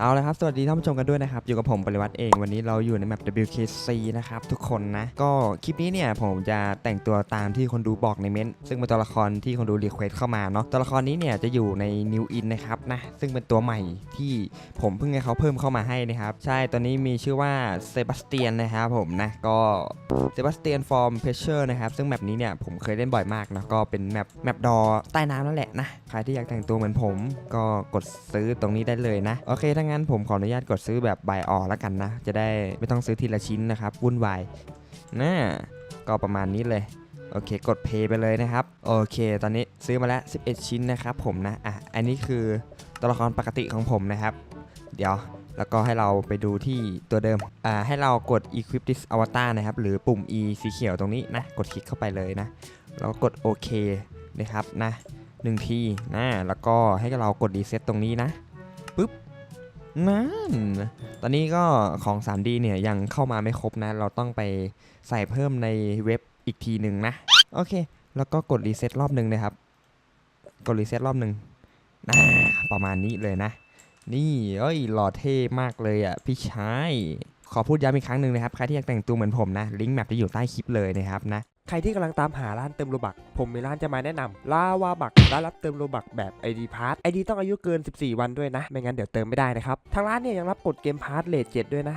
เอาละครับ สวัสดีท่านผู้ชมกันด้วยนะครับ อยู่กับผมปริวัติเอง วันนี้เราอยู่ในแมป WKC นะครับ ทุกคนนะ ก็คลิปนี้เนี่ย ผมจะแต่งตัวตามที่คนดูบอกในเม้นต์ซึ่งเป็นตัวละครที่คนดูรีเควสเข้ามาเนาะ ตัวละครนี้เนี่ย จะอยู่ใน New In นะครับนะ ซึ่งเป็นตัวใหม่ที่ผมเพิ่งให้เขาเพิ่มเข้ามาให้นะครับ ใช่ ตัวนี้มีชื่อว่าเซบาสเตียนนะครับผมนะ ก็เซบาสเตียนฟอร์มเพชเชอร์นะครับ ซึ่งแมปนี้เนี่ยผมเคยเล่นบ่อยมากนะ ก็เป็นแมปแมปดอใต้น้ำนั่นแหละนะ ใครที่อยากแต่งตัวเหมือนผม ก็กดซื้อตรงนี้ได้เลยนะ โอเคถ้งั้นผมขออนุญาตกดซื้อแบบบายออแล้วกันนะ จะได้ไม่ต้องซื้อทีละชิ้นนะครับ วุ่นวายนะก็ประมาณนี้เลยโอเค กดเพย์ไปเลยนะครับ โอเค ตอนนี้ซื้อมาแล้ว 11 ชิ้นนะครับผมนะ อะ อันนี้คือตัวละครปกติของผมนะครับ เดี๋ยว แล้วก็ให้เราไปดูที่ตัวเดิม อ่า ให้เรากด equip this avatar นะครับ หรือปุ่ม e สีเขียวตรงนี้นะ กดคลิกเข้าไปเลยนะ แล้วก็กดโอเคนะครับนะหนึ่งทีนะ แล้วก็ให้เรากดรีเซ็ตตรงนี้นะ ปึ๊บ นั่นตอนนี้ก็ของ 3D เนี่ยยังเข้ามาไม่ครบนะ เราต้องไปใส่เพิ่มในเว็บอีกทีหนึ่งนะ โอเค แล้วก็กดรีเซ็ตรอบหนึ่งนะครับ กดรีเซ็ตรอบหนึ่งนะประมาณนี้เลยนะ นี่เอ้ยหล่อเท่มากเลยอะพี่ชาย ขอพูดย้ำอีกครั้งหนึ่งนะครับ ใครที่อยากแต่งตัวเหมือนผมนะ ลิงก์แมปจะอยู่ใต้คลิปเลยนะครับนะ ใครที่กำลังตามหาร้านเติมโลบัก ผมมีร้านจะมาแนะนำลาวาบักร้านรับเติมโลบักแบบ ID p a s s ID ต้องอายุเกิน 14 วันด้วยนะ ไม่งั้นเดี๋ยวเติมไม่ได้นะครับ ทางร้านเนี่ยยังรับกดเกมพาร์ทเลท7ด้วยนะ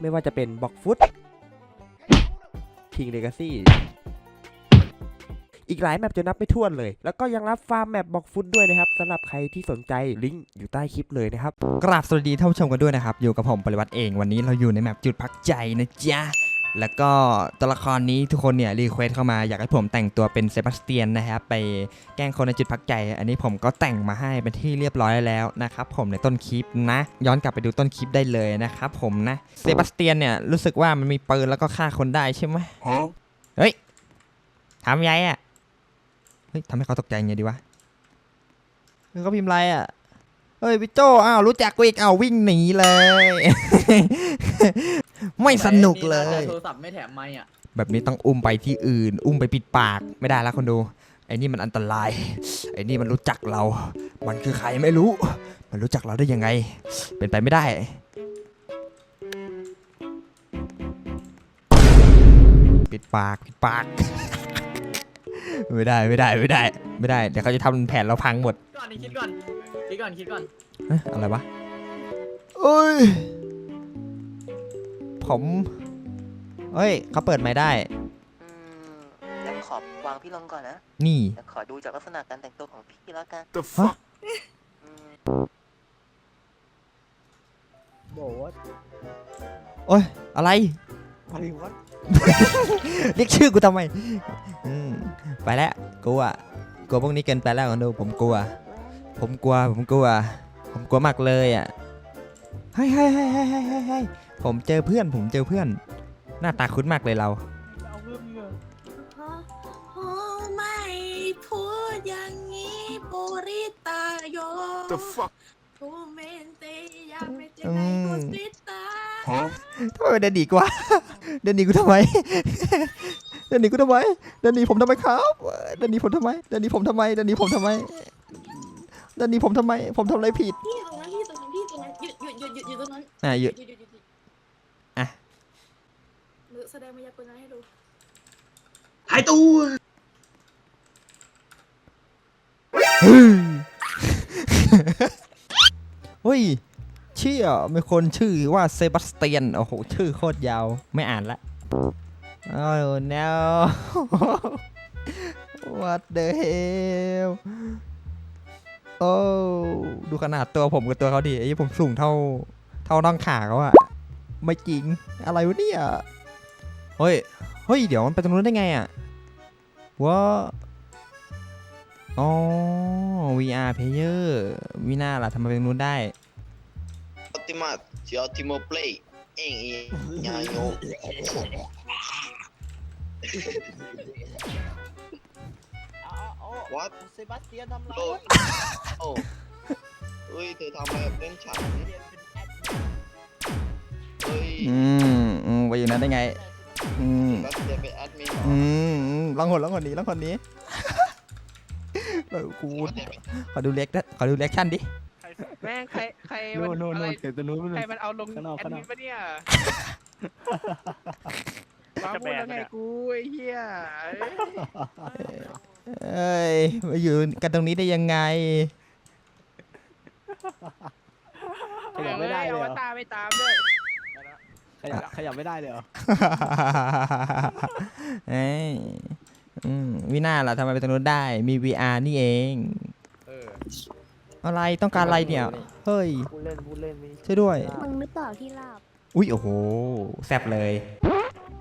ไม่ว่าจะเป็นบ็อกฟุตคิงเลกาซี่อีกหลายแมปจะนับไม่ถ้วนเลย แล้วก็ยังรับฟาร์มแมปบ็อกฟุตด้วยนะครับสำหรับใครที่สนใจลิงก์อยู่ใต้คลิปเลยนะครับ กราบสวัสดีท่านผู้ชมกันด้วยนะครับ อยู่กับผมปริวัติเอง วันนี้เราอยู่ในแมปจุดพักใจนะจ๊ะ แล้วก็ตัวละครนี้ทุกคนเนี่ยรีเควสเข้ามาอยากให้ผมแต่งตัวเป็นเซบาสเตียนนะครับไปแกล้งคนในจุดพักใจ อันนี้ผมก็แต่งมาให้เป็นที่เรียบร้อยแล้วนะครับผมในต้นคลิปนะ ย้อนกลับไปดูต้นคลิปได้เลยนะครับผมนะเซบาสเตียนเนี่ยรู้สึกว่ามันมีปืนแล้วก็ฆ่าคนได้ใช่ไหมเฮ้ยทำยัยอะเฮ้ยทำให้เขาตกใจไงดีวะเฮ้ยเขาพิมพ์อะไรอะ เฮ้ยพี่โจอ้าวรู้จักกูอีกอ้าววิ่งหนีเลย ไม่สนุกเลย โทรศัพท์ไม่แถมไม่อะแบบนี้ต้องอุ้มไปที่อื่น อุ้มไปปิดปากไม่ได้แล้วคนดูไอ้นี่มันอันตราย ไอ้นี่มันรู้จักเรา มันคือใครไม่รู้ มันรู้จักเราได้ยังไง เป็นไปไม่ได้ ปิดปากปิดปาก ไม่ได้ไม่ได้ไม่ได้ ไม่ได้ เดี๋ยวเขาจะทำแผนเราพังหมด ก่อนนี่คิดก่อน คิดก่อนคิดก่อนเอ๊ะอะไรวะเอ้ย ผมเฮ้ยเขาเปิดไม่ได้อืมเดี๋ยวขอวางพี่ลงก่อนนะนี่เดี๋ยวขอดูจากลักษณะการแต่งตัวของพี่แล้วกัน The fuck? อืมโอ้ย อะไรเรียกชื่อกูทำไมอืมไปแล้วกลัวกลัวพวกนี้เกินไปแล้วคนดูผมกลัว ผมกลัว ผมกลัว ผมกลัวมากเลยอะเฮ้ยเฮ้ยเฮ้ยเฮ้ยเฮ้ยเฮ้ยเฮ้ยผมเจอเพื่อน ผมเจอเพื่อน หน้าตาคุ้นมากเลยเราโอ้ไม่พูดอย่างนี้ปุริตาโย The fuck ทูเมนเตยาไม่เจอไงกุสิตาทำไมเดินหนีกว่า เดินหนีกูทำไม เดินหนีกูทำไม เดินหนีผมทำไมครับ เดินหนีผมทำไม เดินหนีผมทำไม เดินหนีผมทำไม เดินหนีผมทำไม ผมทำอะไรผิดพี่ตรงนั้นพี่ตรงนั้นพี่ตรงนั้นหยุดหยุดหยุดหยุดหยุดตรงนั้นอะหยุดหยุดหยุดหยุดหยุดอะหรือแสดงมายากลนั้นให้ดูหายตัวเฮ้ยเชี่ยมีคนชื่อว่าเซบาสเตียน โอ้โห ชื่อโคตรยาว ไม่อ่านละ Oh no What the hell โอ้ดูขนาดตัวผมกับตัวเขาดิไอ้ผมสูงเท่าเท่าน่องขาเขาอะไม่จริงอะไรวะเนี่ยเฮ้ยเฮ้ยเดี๋ยวมันไปตรงนู้นได้ไงอะว่าอ๋อ VR player วิน่าล่ะทำไมไปตรงนู้นได้ Ultimate, si Ultimo Play. Ing i nyayo. วั ดเซบาสเตียนทำไรโลดโอ้เฮ้ยเธอทำอะไรกับเล่นฉันเฮ้ยอืมอืมไปอยู่นั้นได้ไง อืมรัสเซียเป็นแอดมินเหรออืมอืมลองคนลองคนนี้ลองคนนี้เออกูรัสเซียเป็นขอดูเล็กขอดูเล็กชั่นดิใครสักแม่งใครใครนู่มันนนู่นอะไรนู่นเดี๋ยวตัวนู้นใครมันเอาลงข้างนอกแอดข้างนมิอกนปะเนี่ยมาพูดแล้วไงกูไอ้เหี้ยเอ้ย เอ้ยมาอยู่กันตรงนี้ได้ยังไง ขยับไม่ได้เลยอเหรวอตารไม่ตามด้วยขยับขยับไม่ได้เลยเหรอเอ้ยอืมวิน่าล่ะทำไมไปตรงนู้นได้ มี VR นี่เอง เอออะไรต้องการอะไรเนี่ย เฮ้ยพูดเล่นพูดเล่นไม่ช่วยด้วย มึงหรือเปล่าที่ลาบ อุ๊ย โอ้โห แซบเลย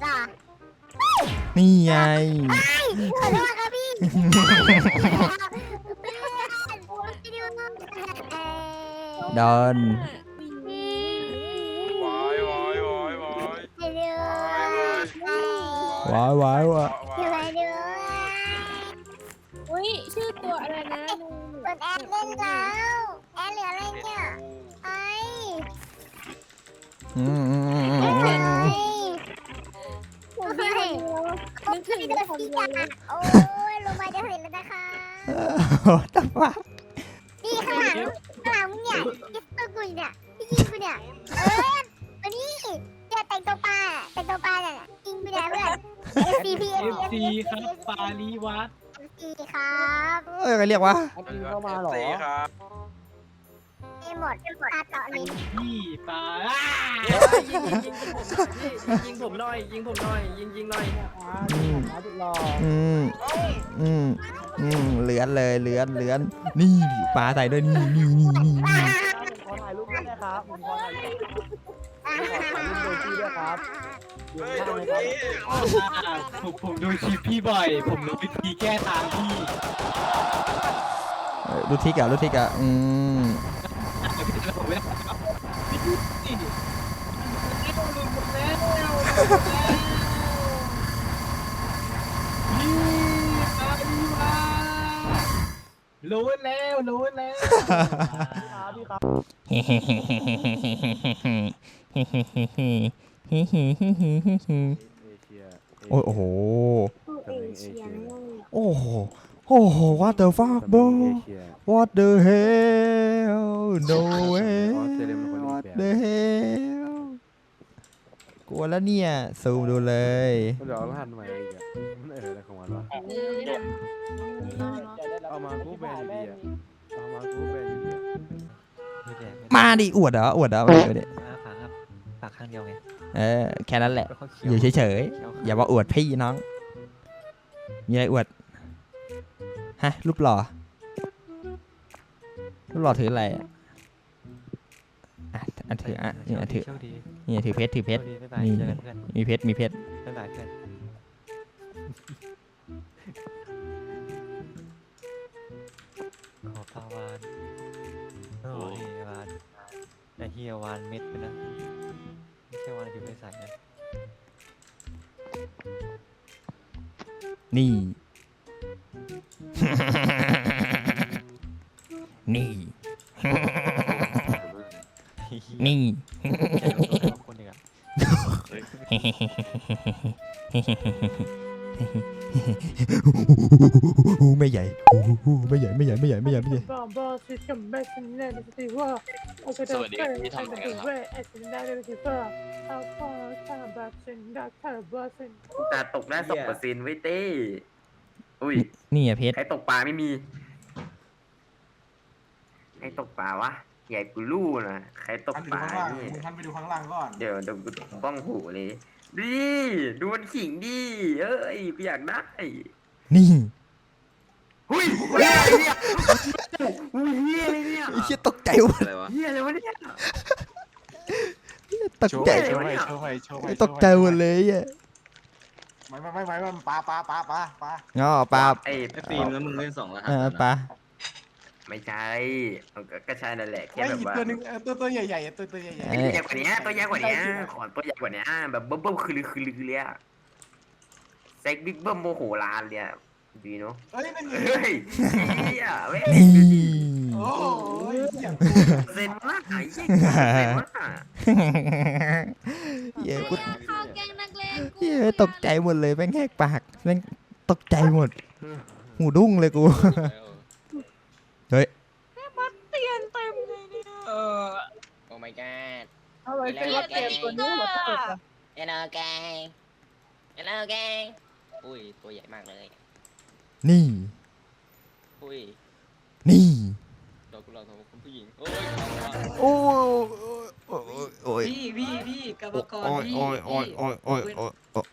จ้านี่ไง ขอโทษ ครับพี่ดอนวายวายวายวาย ว้าวว้าวว้าวอุ้ยชื่อตัวอะไรนะนูเปิดแอร์เล่นแล้วแอร์เหลืออะไรเนี่ยไอ้อืมอืมอืมอืมไอ้อืมหนูพี่คนเดียวนึกถึงเดือดคนที่เดียวจ้าโอ้ย ลงมาจะเห็นแล้วนะคะโอ้ตะว่านี่ข้างหลังข้างหลังมึงเนี่ยที่ตัวกูเนี่ยพี่ยิงกูเนี่ยเออวันี่เนี่ยแต่งตัวปลาแต่งตัวปลาเนี่ยยิงกูเนี่ยเพื่อน F C P F C ครับปาลีวัด F C ครับ เอ้ยใครเรียกว่าอันนี้เข้ามาเหรอ หมดตาต่อนี้ยิงผมหน่อยยิงผมหน่อยยิงยิงหน่อยอืมาสุดหล่ออืมอืมอืมเหลือนเลยเหลือนเหลือนนี่ปลาใส่ด้วยนี่นี่นี่นี่นี่ผมขอถ่ายรูปด้วยนะครับผมขอถ่ายรูปขอถ่ายรูปโดยที่ด้วยครับเยอะมากเลยครับผมผมดูคลิปพี่บ่อย ผมรู้วิธีแก้ทางพี่เอ้ยดูทิกอะดูทิกอะอืม พี่จะผบสิลุ้นแล้วลืมหแล้วนี่อายุมารู้แล้วรู้แล้วพี่ครับพี่โอ้โหโอ้โห what the fuck bro what the hell no อ way อสเตรเลียเป็นคนอีก what แบบ the hell กลัวแล้วเนี่ย ซูมดูเลยเดี๋ยวเราหันใหม่อีกอะมันเอออะไรของมันวะเอามากูแบนอยู่ดีอะเอามากูแบนอยู่ดีอะมาดิอวดเหรออวดเหรอมาดิมาดิฝากครับฝากข้างเดียวไงเออแค่นั้นแหละ แล้วเขาเคี้อยู่เฉยๆอย่ามาอวดพี่น้อง มีอะไรอวด ฮะ รูปหล่อ รูปหล่อถืออะไรอะ อะอันถืออะนี่อันถือโชคดีนี่ถือเพชรถือเพชรโชคดีบ๊ายบายนี่เจอกันเพื่อนมีเพชรมีเพชรบ๊ายบายเพื่อน ขอปลาวานโอ้ยวานไอเฮียวานเม็ดไปนะ ไม่ใช่วานผิวไม่ใสนะนี่ นี่ นี่ คนเไม่ใหญ่ไม่ใหญ่ไม่ใหญ่ไม่ใหญ่ไม่ใหญ่ไม่ใหญ่สแน่สองคสดีพี่ทำอะไรกัครับฉัสิาตาแนดักเธอบอสินตาตี้อุ้ยนี่อะเพชรใครตกปลาไม่มีใครตกปลาวะ ใหญ่กูรู้นะใครตกปลานี่ท่านไปดูข้างล่างก่อนเดี๋ยวเดี๋ยวกูบ้องหูเลยดิดูมันขิงดิเอ้ยกูอยากได้นี่หุ้ยเฮียอะไรเนี่ยอุ้ยเฮียอะไรเนี่ยไอ้เชี่ยตกใจหมดอะไรวะเฮียอะไรวะเนี่ย ตกใจโชว์หน่อยโชว์ไปโชว์ไปตกใจหมดเลยอะไม่ไม่ไม่ไม่ไม่ปลาปลาปลาปลาปลาง้อปลาไอ้ไอ้ฟิล์มแล้วมึงเล่นสองรหัสเออแล้วนะปลา ไม่ใช่เอาก็ก็ใช่นั่นแหละแค่ไอ้แบบว่าตัวนึงตัวตัวใหญ่ใหญ่ตัวตัวใหญ่ใหญ่เอ้ตัวยใหญ่กว่านี้ตัวใหญ่กว่านี้ขอตัวใหญ่กว่านี้แบบเบิ้มๆคือลือคือลือเลยอะเซ็กบิ๊กเบิ้มโมโหลานเลยอะดีเนาะเฮ้ยนั่นไงเฮ้ยเฮียเว้ยนี่โอ้ยอย่างเซนมากไอ้เหี้ยเซนมากเย้กูข้าวแกงนักเลงกูเย้ตกใจหมดเลยแม่งแหกปากแม่งตกใจหมดหูดุ้งเลยกู เฮ้ยเตียนเต็มเลยเนี่ย god เอาไว้เป็นว่าเกมตัวนี้หัวเถิดอะเอลแกงเอลแกงอุ้ย ตัวใหญ่มากเลย นี่ อุ้ยนี่ดอกกุหลาบของคุณผู้หญิงโอ้ยโอ้ยโอ้ยโอ้ยพี่พี่พี่กรรมกรโอ้ยพี่โอ้ยโอ้ยโอ้ยโอ้ยโอ้ยโอ้ย